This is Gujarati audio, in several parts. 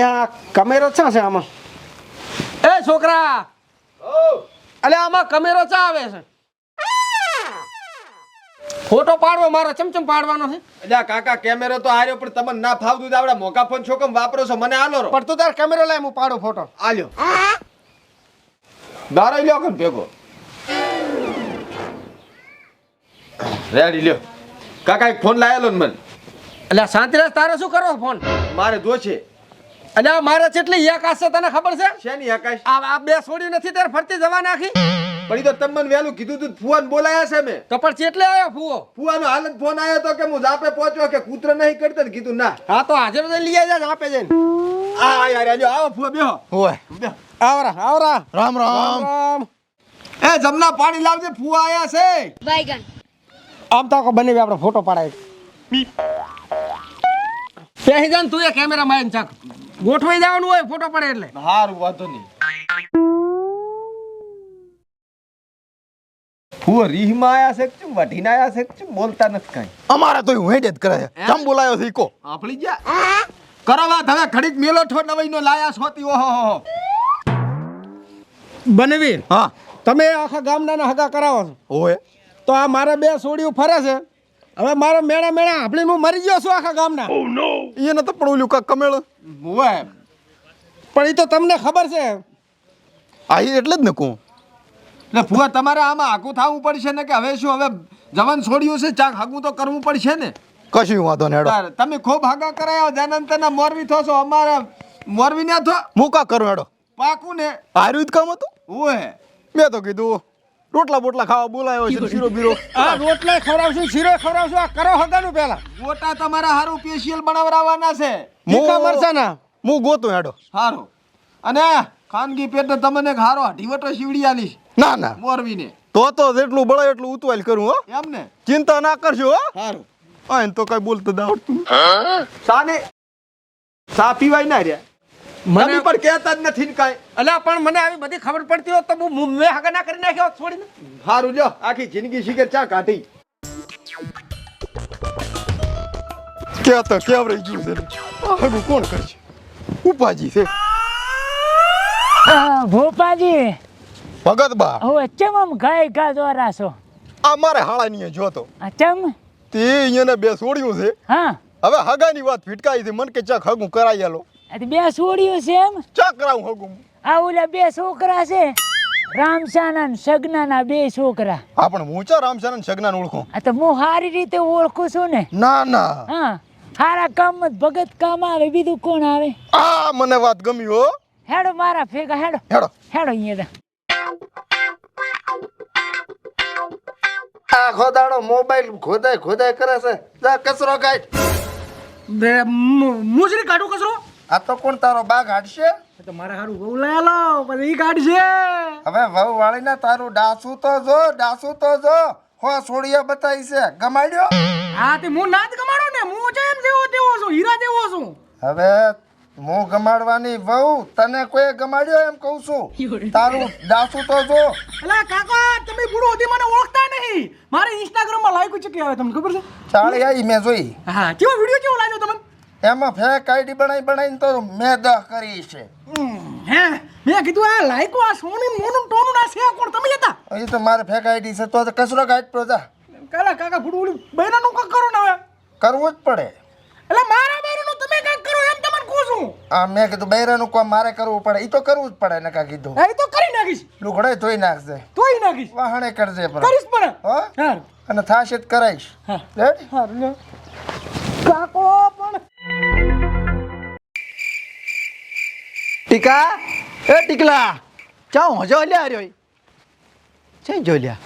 આ કમેરો ચા છે આમાં? એ છોકરા! અલ્યા આમાં કમેરો ચા આવે છે. ફોટો પાડવો મારે ચમચમ પાડવાનો છે. એટલે કાકા કેમેરો તો હાર્યો પણ તમને ના ફાવતું તો આવડે મોકા ફોન છોકમ વાપરો છો મને આલો પણ તું તાર કેમેરો લાય હું પાડો ફોટો. આલ્યો દારો લ્યો કે ભેગો. રેડી લ્યો. કાકા એક ફોન લાયેલો ને મને. એટલે શાંતિરાજ તારે શું કરો ફોન? મારે જો છે. એટલે આ મારે કેટલી એક છે તને ખબર છે? શેની આકાશ આ આ બે છોડી નથી તારે ફરતી જવા નાખી. પણ તો તમને વહેલું કીધું તું ફુવાન બોલાયા છે મેં. તો પણ ચેટલે આવ્યો ફૂવો? ફુવાનો હાલત ફોન આવ્યો તો કે હું જાપે પહોંચ્યો કે કૂતરો નહીં કરતો કીધું ના. હા તો હાજર જઈ લઈ જાય જાપે જઈને. આ યાર આજો આવો ફુવા બેહો. ઓય બેહો. આવરા આવરા. રામ રામ. રામ એ જમના પાણી લાવજે ફુવા આયા છે. Baigan. આમ તો બને આપણે ફોટો પડાય. પેહજાન તું એ કેમેરા માં ચાક ગોઠવાઈ જવાનું હોય ફોટો પડે એટલે. હારું વાંધો નહીં. ફુવા રીહમાં આયા છે કે વઢીને આયા છે કે બોલતા નથી કાંઈ. અમારે તો હું હેડ જ કરે છે બોલાયો છે આપણી ગયા? કરો વાત હવે ઘડીક મેલો ઠો નવાઈનો લાયા છોતી ઓહો હો હો. બનવીર હા. તમે આખા ગામના હગા કરાવો છો. તો આ મારા બે સોડીઓ ફરે છે. હવે મારા મેળા મેળા આપણે હું મરી ગયો છું આખા ગામના. એને તો પણ ઓલું કાક કમેળ. હોવે. પણ એ તો તમને ખબર છે. આ એટલે જ ને કહું એટલે ફુવા તમારે આમાં આખું થવું પડશે ને કે હવે શું હવે જવાન છોડ્યું છે ચાક હાગું તો કરવું પડશે ને? કશું વાંધો ને હેડો. તમે ખૂબ હાગા કરાયો જનંતના મોરવી થો છો અમારે મોરવી ના થો. મૂકા કરો હેડો. પાકું ને. હાર્યું જ કામ હતું? ઓય મેં તો કીધું રોટલા બોટલા ખાવા બોલાયો છે શીરો બીરો. આ રોટલા ખવડાવશું શીરો ખવડાવશું. આ કરો હગાનું પેલા ગોટા તમારા હારું સ્પેશિયલ બનાવરાવાના છે. તીખા મરચાના. હું ગોતું હેડો. હારો. અને ખાનગી પેટે તમને હારો ઢીવટો સીવડી આલી ના ના. મોરવીને તો તો જેટલું બળે એટલું ઉતવાલ કરું હો. એમ ને? ચિંતા ના કરજો હો. હારું. આ એને તો કઈ બોલતું દાવડતું સાને સા પીવાય ના રહ્યા. મને પણ કહેતા જ નથી ને કાંઈ. અલ્યા પણ મને આવી બધી ખબર પડતી હોત તો હું મુ- હગા ના કરી નાખ્યો છોડીને. હારું જો આખી જિંદગી શીખે ચા કાઢી. કે તો કેવરાઈ ગયું છે કોણ કરશે ઉપાજી છે. આ ભોપાજી ભગત બા હવે ચમ આમ ગાય ગા દોરા છો? આ મારે હાળાની જોતો આ ચમ? તે અહીંયા બે છોડ્યું છે. હા. હવે હગાની વાત ફિટકાઈ છે. મન કે ચાક હગું કરાઈ આલો. બે છોડીઓ છે એમ. છોકરા હું હગું. આ ઓલા બે છોકરા છે. રામસાના ને સગનાના બે છોકરા. હા પણ હું ચા રામશાનન સગના ઓળખું? આ તો હું સારી રીતે ઓળખું છું ને. ના ના. હા સારા કામ જ ભગત કામ આવે બીજું કોણ આવે? આ મને વાત ગમી હો. હેડો મારા ફેગા હેડો. હેડો. હેડો અહીંયા આ ખોદાડો મોબાઈલ ખોદાય ખોદાય કરે છે. જા કચરો કાઢ. બે મુજરી કાઢું કચરો? આ તો કોણ તારો બા હાડશે? તો મારા હારું વહુ લઈ આલો પછી ઈ કાઢશે. હવે વહુ વાળીને તારું ડાસું તો જો ડાસું તો જો. હો સોડિયા બતાવી છે. ગમાડ્યો? હા તે હું ના જ કમાડો ને? હું છે એમ જેવો તેવો છું હીરા જેવો છું. હવે હું ગમાડવાની વહુ તને કોઈ ગમાડ્યો એમ કહું છું? તારું ડાસું તો જો. અલા કાકા તમે બુડો હતી મને ઓળખતા નહીં. મારે ઇન્સ્ટાગ્રામમાં લાઈક કે આવે તમને ખબર છે? ચાળી આવી મેં જોઈ. હા કેવો વિડિયો કેવો લાગ્યો તમને? એમાં ફેક આઈડી બનાવી બનાવીને તો મેં દહ કરી છે. હે? મેં કીધું આ લાઈકો આ સોનું મોનું ટોનું ના છે કોણ? તમે હતા એ તો મારે ફેક આઈડી છે તો કચરો કાઢતો જા. કાલા કાકા બુડું ઓલું બૈરાનું કાક કરો ને હવે? કરવું જ પડે. એટલે મારા બૈરાનું તમે કાક કરો એમ તમને કહું છું. આ મેં કીધું બૈરાનું કામ મારે કરવું પડે. એ તો કરવું જ પડે ને કા કીધું. હા એ તો કરી નાખીશ. લુગડે ધોઈ નાખજે. તોય નાખીશ. વાહણે કરજે પણ. કરીશ પણ. હો? હા અને થાશે જ કરાઈશ. હા. રેડી? હારું કાકો પણ ટીકા? એ ટીકલા ચા હજો લ્યા રહ્યો છે જો લ્યા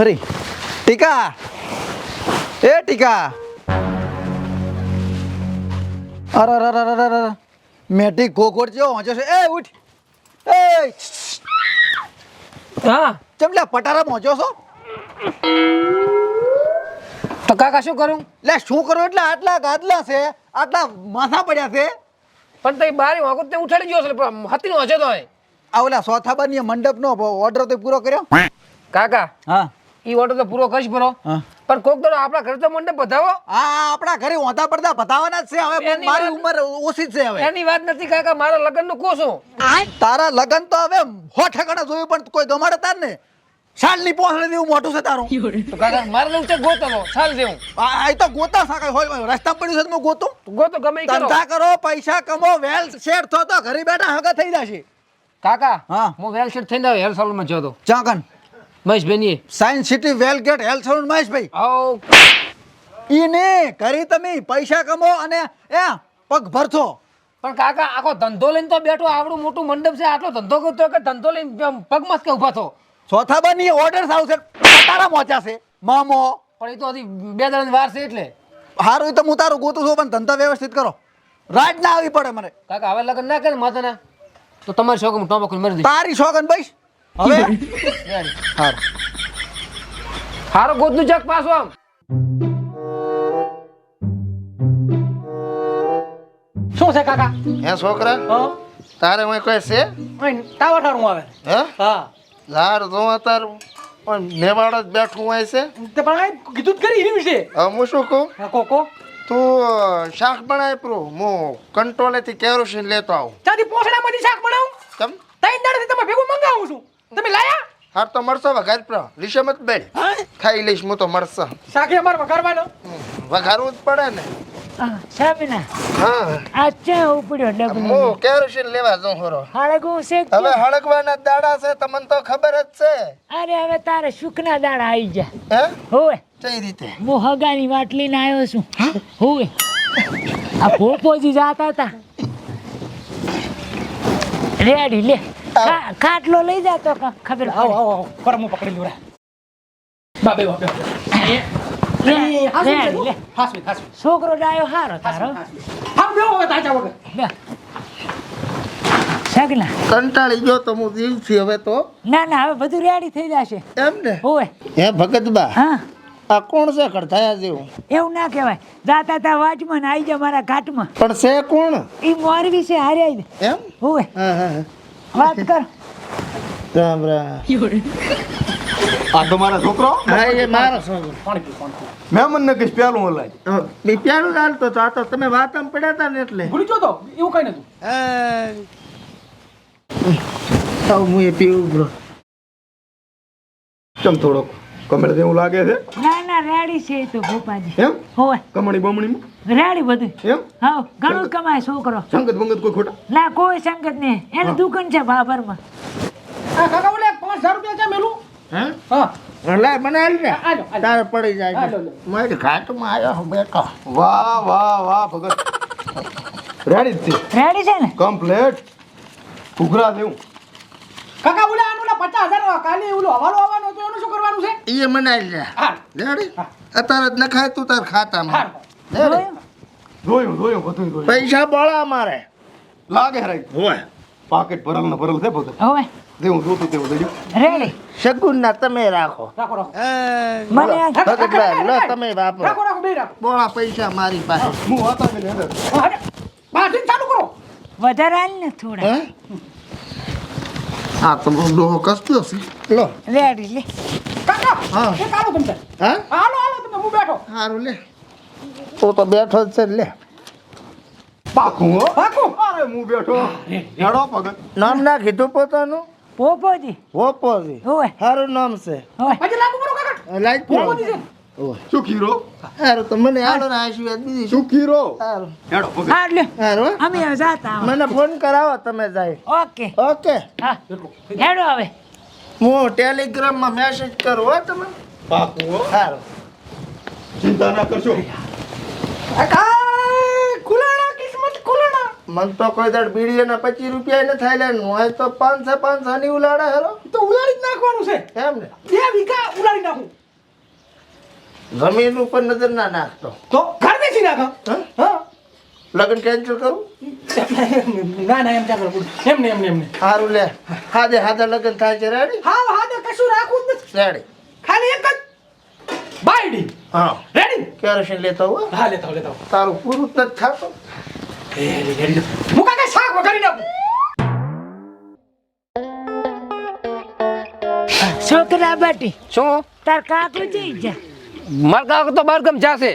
અરે ટીકા? એ ટીકા? અરે અરે અરે અરે અરે મેટી કોકોડ જેવો હજો છે. એ ઉઠ. એ હા. ચમલા પટારા મોજો છો? તો કાકા શું કરું? લે શું કરું? એટલે આટલા ગાદલા છે આટલા માથા પડ્યા છે. પણ તઈ બારી વાગો તે ઉઠાડી ગયો છે પણ હતી નો હશે તો આ ઓલા સોથાબાની મંડપનો ઓર્ડર તો પૂરો કર્યો? કાકા હા. ઈ ઓર્ડર તો પૂરો કરીશ બરો પણ કોક દડો આપણા ઘરે તો મંડપ બધાવો હા આપણા ઘરે ઓંધા પડતા બતાવવાના જ છે. હવે એની મારી ઉંમર ઓછી જ છે હવે. એની વાત નથી કાકા મારા લગ્નનું કોસો તારા લગન તો હવે હો ઠેકાણા જોયું પણ કોઈ ગમાડતા તાર ને શાલની પોસડી જેવું મોટું છે તારું? તો કાકા મારે તો છે ગોતો શાલ જેવું. આ આ તો ગોતા સાકા હોય રસ્તા પડ્યું છે તો હું ગોતું ગોતો ગમે ઈ કરો. ધંધા કરો પૈસા કમો વેલ શેર થો તો ઘરે બેઠા હગા થઈ જશે. કાકા હા. હું વેલ શેર થઈને હેર સલૂનમાં જતો ચાકન Mahesh બેનીએ. Science city well gate health salon Maheshbhai આવો. ઈ ને કરી તમે પૈસા કમો અને એ પગ ભરથો. પણ કાકા આખો ધંધો લઈને તો બેઠો આવડું મોટું મંડપ છે આટલો ધંધો કરતો કે ધંધો લઈને પગ પગમાં કે ઊભા થો. ચોથા બની ઓર્ડર આવશે. તારા મોચા છે. મામો. પણ એ તો હજી બે દાડાની વાર છે એટલે. હારું તો હું તારું ગોતું છું પણ ધંધા વ્યવસ્થિત કરો. રાજ ના આવી પડે મને. કાકા હવે લગ્ન ના કરે માતાના? તો તમારી શોખ હું ટોપા મરી દઈશ. તારી શોગન ભાઈ હવે? હારું. હારો ગોતનું જગ પાછો આમ. શું છે કાકા? હે છોકરા? તારે હું કોઈ છે? ટાવર ઠારું આવે. હે? હા. ઝાડ જો તારું પણ નેવાડ જ બેઠું હોય છે. તે પણ કીધું જ કરી એની વિશે હવે હું શું કહું? કોકો તું શાક બનાય પ્રો હું કંટ્રોલેથી કેરોસીન લેતો આવું. ચાથી પોસડામાંથી શાક બનાવું? તમ ત્રણ દાડાથી તમે ભેગું મંગાવું છું. તમે લાયા? હાર તો મળશો વઘાર પ્રો. લીશે મત બેડ ખાઈ લઈશ હું તો મળશે. શાકે અમારે વઘારવાનો. વઘારવું જ પડે ને. આ, સાબના. હા. આ ઉપડ્યો ડબલું હું કેરોસીન લેવા જાઉં ખરો હળગું છે હવે હળગવાના દાડા છે તમને તો ખબર જ છે. અરે હવે તારે સુખના દાડા આવી જા હે? હોવે. કઈ રીતે? હું હગાની વાટ લઈને આવ્યો છું. હોવે. આ પોપોજી જાતા હતા. રેડી લે. ખાટલો લઈ જાતો ખબર આવો આવો પરમો પકડી લ્યો રે. બાબે બાબે લે, હાસવી હાસવી છોકરો ડાયો હારો તારો. હા બેહો હવે તાજા વગર. બે. સગના કંટાળી ગયો તો હું જીવથી હવે તો. ના ના હવે બધું રેડી થઈ જશે. એમ ને? હોવે. હે ભગતબા? હા. આ કોણ છે કડથાયા જેવું? એવું ના કહેવાય. જાતા તા વાટમાં આવી જા મારા ઘાટમાં. પણ છે કોણ? ઈ મોરવી છે હારે આવી એમ? હોવે. હા હા હા. વાત કર. રામ રામ. આ તો મારા છોકરો? હા એ મારો છોકરો. પાણી પી પાણી મહેમાન ને કઈશ પેલું હા, બી પ્યારું ચાલતો તો આ તો તમે વાતમ પડ્યા હતા ને એટલે. ભૂલી ગયો તો? એવું કઈ નતું. આવ હું એ પીવું બ્રો ચમ થોડોક કમળ જેવું લાગે છે? ના ના રેડી છે તો ભોપાજી. એમ? હોય કમણી બમણી રેડી બધું. એમ? હા ઘણું કમાય છોકરો. સંગત બંગત કોઈ ખોટા? ના કોઈ સંગત નહીં. એને દુકાન છે બાબરમાં. આ કાકા ઓલે 5000 રૂપિયા છે મેલું? હે? હા. લે ને? આલો, આલો. તારે પડી જાય આલો, આલો. મારી ઘાટમાં આવ્યો બેઠો. વાહ વાહ વાહ ભગત. રેડી છે? રેડી છે ને? કમ્પ્લેટ ઘૂઘરા જેવું કાકા ઓલે આનું ઓલા 50000 કાલે ઓલો હવાલો આવવાનો એનું શું કરવાનું છે? એ મને હાલ. લે રેડી અત્યારે જ નખાય તું તાર ખાતામાં. જોયું? જોયું બધું જોયું. પૈસા બોળા મારે લાગે હરાય હોય. પાકેટ ભરલ ને ભરલ છે ભગત જેવું જોતું તેવું દઈ રેડી. શગુન ના તમે રાખો. રાખો રાખો. મને આ- ભગતભાઈ લો તમે વાપરો. રાખો રાખો બે રાખો. બોળા પૈસા મારી પાસે. હું વાતા કે અંદર હા, ચાલુ કરો. વધારે હાલ ને થોડા. હે? ડોહો કસતો છે. લો. રેડી લે. કાકા હા. એક હાલો તમે. હા? હાલો હાલો તમે હું બેઠો. સારું લે. તો તો બેઠો જ છે લે. પાકું હો. પાકું? અરે હું બેઠો. હેડો પગ નામ ના કીધું પોતાનું? પોપોજી. વોપોજી ઓય. સારું નામ છે. ઓય. લાગુ કરો કાકા. લાઈટ ભૂલમાંથી છે. શું ખીરો? હારું તો મને હાલો ને આશીર્વાદ દીધી શું ખીરો? સારું હેડો ઓકે. હા લે હારું અમે હવે જાતા મને ફોન કરાવો તમે જાય. ઓકે. ઓકે. હા. હેડો હવે. હું ટેલિગ્રામમાં મેસેજ કરું હો તમે પાકું હારું. સારું ચિંતા ના કરશો. કાકા! મન તો કોઈ દાડ બીડી ના પચીસ રૂપિયા ને થાય લે હોય તો પાંચસો પાંચસો ની ઉલાડે હેરો. તો ઉલાડી જ નાખવાનું છે. એમ ને? બે વીઘા ઉલાડી નાખું. જમીન ઉપર નજર ના નાખતો. તો ઘર વેચી નાખો હા? લગ્ન કેન્સલ કરું? ના ના એમ ક્યાં કરું એમને એમને એમને સારું લે. હાજે હાજે લગ્ન થાય છે રેડી? હા હા તો કશું રાખવું જ નથી. રેડી. ખાલી એક જ. બાયડી. હા. રેડી? કેરોસીન લેતો હો? હા લેતો લેતો. તારું પૂરું જ નથી થતું. હું કાકા શાક વઘારી નાખું છોકરા બાટી શું? તાર કાકુ જઈ જા. માર કાકા તો બાર જાશે?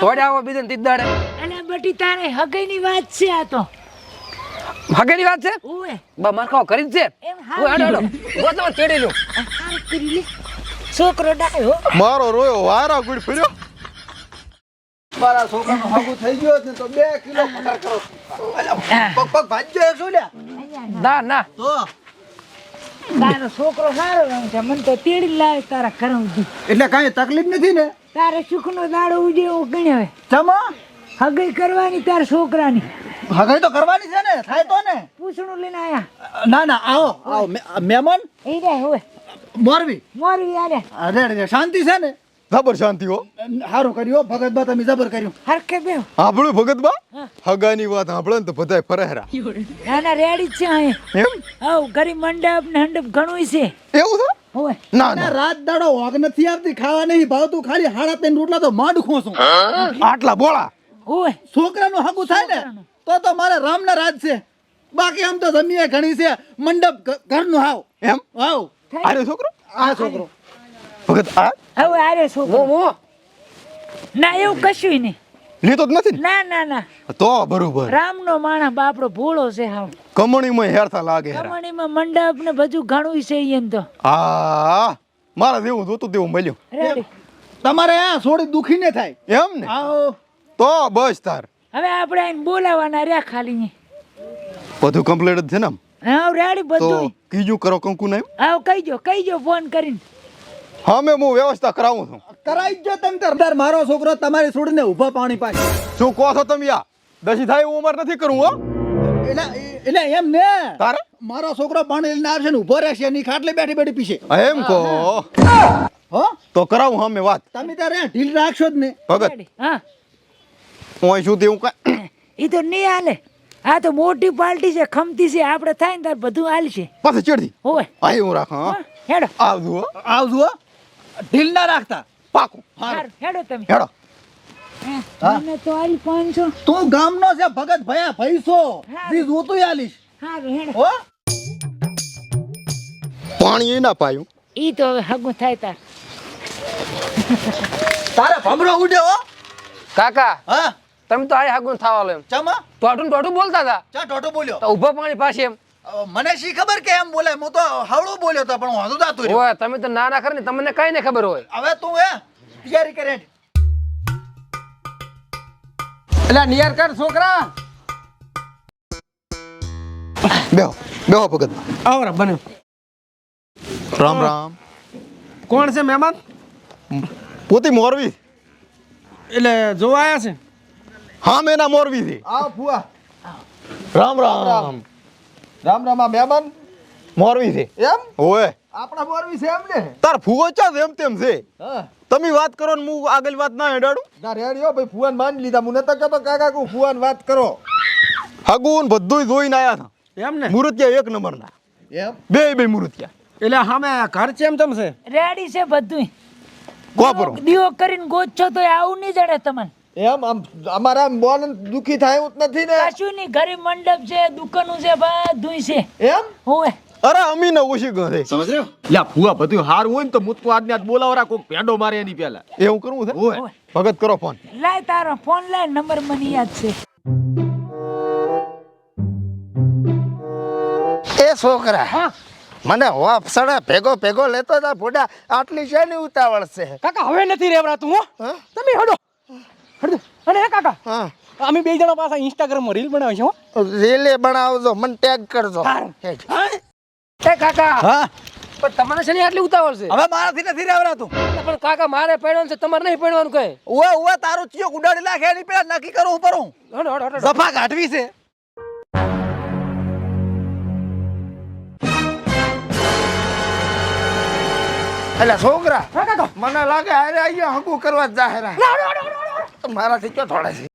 થોડે આવો બીજે તીજ દાડે. અલા બટી તારે હગઈની વાત છે આ તો. હગેની વાત છે? ઓએ બા માર કાકો કરી છે. હાડો હાડો ચેડી લ્યો છોકરો ડાયો મારો રોયો વારા ગુડ ફર્યો. મારા છોકરાનું હાગું થઈ ગયો છે તો બે કિલો પગાર કરો. પગ પગ ભાજ્યો શું લ્યા? ના ના. તો? તારો છોકરો સારો રંગ છે. મને તો તેડી લાવે તારા ઘર સુધી. એટલે કાંઈ તકલીફ નથી ને? તારે સુખનો દાડો ઉજે એવું ગણ્યો ચમા? હગઈ કરવાની તાર છોકરાની. હગાઈ તો કરવાની છે ને? થાય તો ને? પૂછણું લઈને આયા. ના ના આવો આવો. મહેમાન એ રે હોય. મોરવી મોરવી આલે અરે અરે શાંતિ છે ને? જબર શાંતિ હો. સારું કર્યું હો, ભગત બા તમે જબર કર્યું. હરખે બે સાંભળ્યું ભગત બા? હગાની વાત આપણે તો બધાય ફરહરા. ના ના રેડી છે અહીંયા એમ? હવ ગરીબ મંડપ ને હંડપ ઘણું છે. એવું છે? હોય ના ના. રાત દાડો હોગ નથી આવતી ખાવા નહીં ભાવતું ખાલી હાડા ત્રણ રોટલા તો માંડ ખોસું આટલા બોળા? હોય છોકરાનું હાકુ થાય ને તો તો મારે રામના રાજ છે. બાકી આમ તો જમીએ ઘણી છે. મંડપ ઘરનું હાવ. એમ? હાવ. અરે છોકરો? આ છોકરો. ભગત આ? હવે આરે છોકરો. મો મો. ના એવું કશું નહીં. લીધો જ નથી ના? ના ના તો બરોબર. રામનો માણસ બાપડો ભોળો છે હાવ. કમણીમાં હેરતા લાગે કમણીમાં મંડપ ને બધું ઘણું છે એમ તો. આ મારા જેવું જોતું તેવું મળ્યું. તમારે આ છોડી દુખી ને થાય. એમ ને? આવો. તો બસ તાર. હવે આપણે આઈને બોલાવાના રહ્યા ખાલી બધું કમ્પ્લીટ જ છે ને આમ? હા રેડી તો બધું કીજું કરો કંકુ ને આવ કહીજો કહીજો ફોન કરીને. હા મેં હું વ્યવસ્થા કરાવું છું. કરાઈ જ જો તમે તાર મારો છોકરો તમારી છોડીને ઊભા પાણી પાસે શું કહો છો તમે યા દસી થાય એવું ઉમર નથી કરવું હો. એટલે એટલે એમ ને? તારે? મારો છોકરો પાણી લઈને આવશે ને ઊભો રહેશે એની ખાટલે બેઠી બેઠી પીશે. એમ કહો. હો? તો કરાવું હા મેં વાત. તમે તારે ઢીલ રાખશો જ ને. ભગત. હા. હું શું તેવું કાંઈ એ તો નહીં હાલે. આ તો મોટી પાર્ટી છે ખમતી છે આપણે થાય ને તાર બધું હાલશે. પાછી ચડતી હોય હા હું રાખો હા. હા, હેડો. આવજો હો. આવજો હો. ઢીલ ના રાખતા. પાકું. હારું, હેડો તમે. હેડો. મને તો આલી પાંચસો. તું ગામનો છે ભગત ભયા ભૈસો હા. જી જોતું આલીશ. હારું હેડો. હો? પાણી એ ના પાયું. ઈ તો હવે હગું થાય તાર. તારે ભમરો ઉડ્યો હો? કાકા હા. તમે તો આય હાગું થાવાલો એમ. ચમા? ટોટું ટોટું બોલતા હતા ચા ટોટો બોલ્યો? તો ઊભા પાણી પાસે એમ. મને શી ખબર કે એમ બોલે? હું તો હવળું બોલ્યો તો પણ હું હજુ દાતું ઓય તમે તો ના ના કરે ને તમને કઈ ને ખબર હોય? હવે તું એ તૈયારી કરે એટલે નિયર કર છોકરા. બેહો બેહો ભગત. આવરા બને. રામ રામ. કોણ છે મહેમાન? પોતી મોરવી એટલે જોવા આયા છે? હા મેના મોરવી થી. આ ફુવા. રામ રામ. રામ રામ આ મહેમાન મોરવી છે. એમ? ઓય. આપણા મોરવી છે એમ ને? તાર ફુવો ચા એમ તેમ છે. તમે વાત કરો ને હું આગળ વાત ના હેડાડું. ના રેડિયો ભાઈ ફુવાન માન લીધા. હું નતો કહેતો કાકા કુ ફુવાન વાત કરો. હગુન બધુંય જોઈને આયા હતા. એમ ને? મૂર્તિયા એક નંબરના. એમ? બે બે મૂર્તિયા. એટલે હામે ઘર છે એમ તમ છે રેડી છે બધું કોપરો દીવો કરીને ગોચો તો આવું નહીં જડે તમને. એમ આમ અમારા મન બોલ દુખી થાય એવું નથી ને. કશું નહીં ઘરે મંડપ છે દુકાનો છે બધું છે. એમ? હોય અરે અમી ને ઓછી ગણે લ્યા ફુવા બધું હારું હોય ને તો મુતકો આજને આજ બોલાવરા કોક પેડો મારે એની પહેલા. એવું કરવું છે? હોય. ભગત કરો ફોન. લાય તારો ફોન લાય નંબર મને યાદ છે. એ છોકરા હા. મને વાપ સડે ભેગો ભેગો લેતો તા ભોડા. આટલી શેની ઉતાવળ છે? કાકા હવે નથી રેવરાતું હો? તમે હડો. અને કાકા હા. અમે બે જણા પાછા ઇન્સ્ટાગ્રામમાં રીલ બનાવી છે રીલે બનાવજો મને ટેગ કરજો. એ કાકા હા. પણ તમને છે ને આટલી ઉતાવળ છે? હવે મારાથી નથી રેવરાતું પણ કાકા મારે પડવાનું છે તમારે નહીં પડવાનું કહે ઓવે ઓવે તારું ચિયો ઉડાડી નાખે એની પેલા નક્કી કરો ઉપર હું હડો હડો હડો જફા કાઢવી છે. એટલે છોકરા મને લાગે અરે અહીંયા હકુ કરવા જાહેરા. મારાથી ક્યાં થોડા છે?